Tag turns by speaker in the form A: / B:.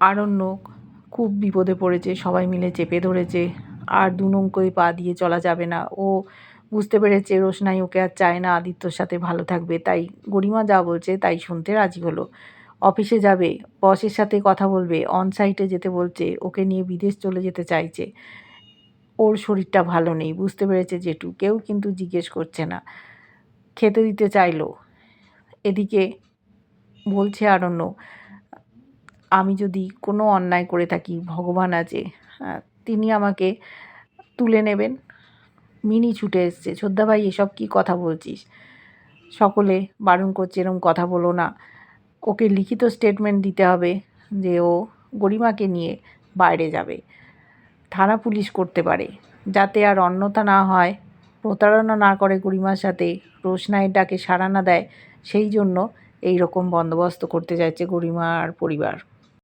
A: আরণ্যক খুব বিপদে পড়েছে, সবাই মিলে চেপে ধরেছে। আর দু পা দিয়ে চলা যাবে না। ও বুঝতে পেরেছে রোশনাই ওকে আর চায় না আদিত্যর সাথে ভালো থাকবে। তাই গরিমা যা বলছে তাই শুনতে রাজি হলো। অফিসে যাবে, বসের সাথে কথা বলবে অন সাইটে যেতে বলছে, ওকে নিয়ে বিদেশ চলে যেতে চাইছে। ওর শরীরটা ভালো নেই, বুঝতে পেরেছে জেঠু, কেউ কিন্তু জিজ্ঞেস করছে না। খেতে দিতে চাইলো। এদিকে বলছে আরণ্য আমি যদি কোনো অন্যায় করে থাকি, ভগবান আছে তিনি আমাকে তুলে নেবেন। মিনি ছুটে এসছে, ছোদ্দা ভাই, এসব কি কথা বলছিস? সকলে বারণ করছে, এরম কথা বলো না। ওকে লিখিত স্টেটমেন্ট দিতে হবে যে ও গরিমাকে নিয়ে বাইরে যাবে। থানা পুলিশ করতে পারে, যাতে আর অন্যথা না হয়। প্রতারণা না করে গরিমার সাথে, রোশনাইয়ের ডাকে সাড়া না দেয়। সেই জন্য এই রকম বন্দোবস্ত করতে চাইছে গরিমার পরিবার।